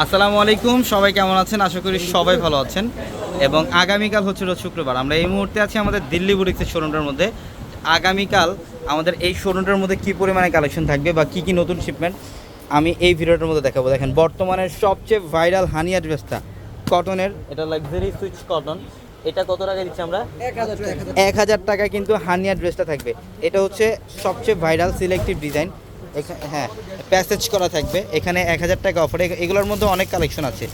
আসসালামু আলাইকুম সবাই কেমন আছেন? আশা করি সবাই ভালো আছেন। এবং আগামীকাল হচ্ছে রোজ শুক্রবার। আমরা এই মুহূর্তে আছি আমাদের দিল্লি বুটিক্সের শোরুমটার মধ্যে। আগামীকাল আমাদের এই শোরুমটার মধ্যে কী পরিমাণে কালেকশন থাকবে বা কী কী নতুন শিপমেন্ট আমি এই ভিডিওটার মধ্যে দেখাবো। দেখেন বর্তমানের সবচেয়ে ভাইরাল হানিয়া ড্রেসটা কটনের এটা লাক্সারি সুইচ কটন এটা কত টাকা দিচ্ছি আমরা? এক হাজার টাকায় কিন্তু হানিয়া ড্রেসটা থাকবে। এটা হচ্ছে সবচেয়ে ভাইরাল সিলেক্টিভ ডিজাইন হ্যাঁ প্যাসেজ করা থাকবে। এখানে এক হাজার টাকা অফারে এগুলোর মধ্যে অনেক কালেকশন আছে।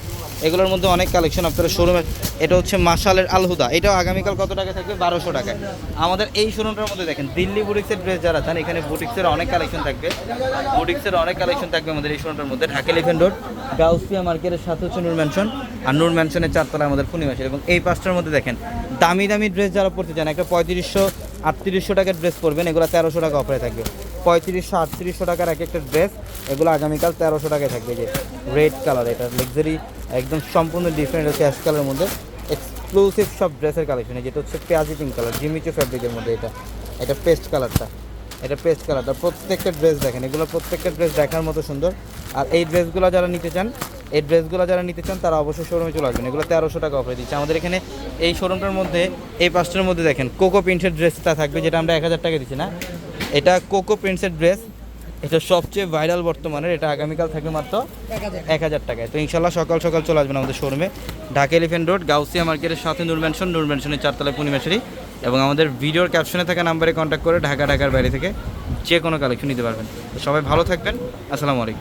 এগুলোর মধ্যে অনেক কালেকশন আপনারা শোরুমে এটা হচ্ছে মাসালের আলহুদা। এটাও আগামীকাল কত টাকা থাকবে? বারোশো টাকায়। আমাদের এই শোরুমটার মধ্যে দেখেন, দিল্লি বুটিক্সের ড্রেস যারা চান এখানে বুটিক্সের অনেক কালেকশন থাকবে। বুটিক্সের অনেক কালেকশন থাকবে আমাদের এই শোরুমটার মধ্যে। ঢাকা এলিফেন্ট রোড গাউসিয়া মার্কেটের সাথে হচ্ছে নূর ম্যানশন আর নূর ম্যানশনের চারতলা আমাদের পূর্ণিমাসের এবং এই পাঁচটার মধ্যে দেখেন, দামি দামি ড্রেস যারা পড়তে চান, একটা পঁয়ত্রিশশো আটত্রিশশো টাকার ড্রেস পরবেন, এগুলো তেরোশো টাকা অফারে থাকবে। পঁয়ত্রিশশো, আটত্রিশশো টাকার এক একটা ড্রেস এগুলো আগামীকাল তেরোশো টাকায় থাকবে যে রেড কালার এটা লাক্সারি একদম সম্পূর্ণ ডিফারেন্ট হচ্ছে অ্যাশ কালারের মধ্যে। এক্সক্লুসিভ সব ড্রেসের কালেকশন যেটা হচ্ছে পেঁয়াজি পিঙ্ক কালার জিমিচু ফ্যাব্রিকের মধ্যে এটা। এটা পেস্ট কালারটা এটা পেস্ট কালারটা প্রত্যেকটা ড্রেস দেখেন, এগুলো প্রত্যেকটা ড্রেস দেখার মতো সুন্দর। আর এই ড্রেসগুলো যারা নিতে চান, এই ড্রেসগুলো যারা নিতে চান, তারা অবশ্যই শোরুমে চলে আসবেন। এগুলো তেরোশো টাকা অফারে দিচ্ছে। আমাদের এখানে এই শোরুমটার মধ্যে, এই পাঁচটার মধ্যে দেখেন কোকো প্রিন্টের ড্রেসটা থাকবে, যেটা আমরা এক হাজার টাকা দিচ্ছি না? এটা কোকো প্রিন্সের ড্রেস। এটা সবচেয়ে ভাইরাল বর্তমানের, এটা আগামীকাল থাকবে মাত্র এক হাজার টাকায়। তো ইনশাল্লাহ সকাল সকাল চলে আসবেন আমাদের শোরুমে ঢাকা এলিফেন্ট রোড গাউসিয়া মার্কেটের সাথে নূর ম্যানশন নূর ম্যানশনের পূর্ণিমাশারি এবং আমাদের ভিডিওর ক্যাপশনে থাকা নাম্বারে কন্ট্যাক্ট করে ঢাকা, ঢাকার বাইরে থেকে যে কোনো কালেকশন নিতে পারবেন। তো সবাই ভালো থাকবেন। আসসালামু আলাইকুম।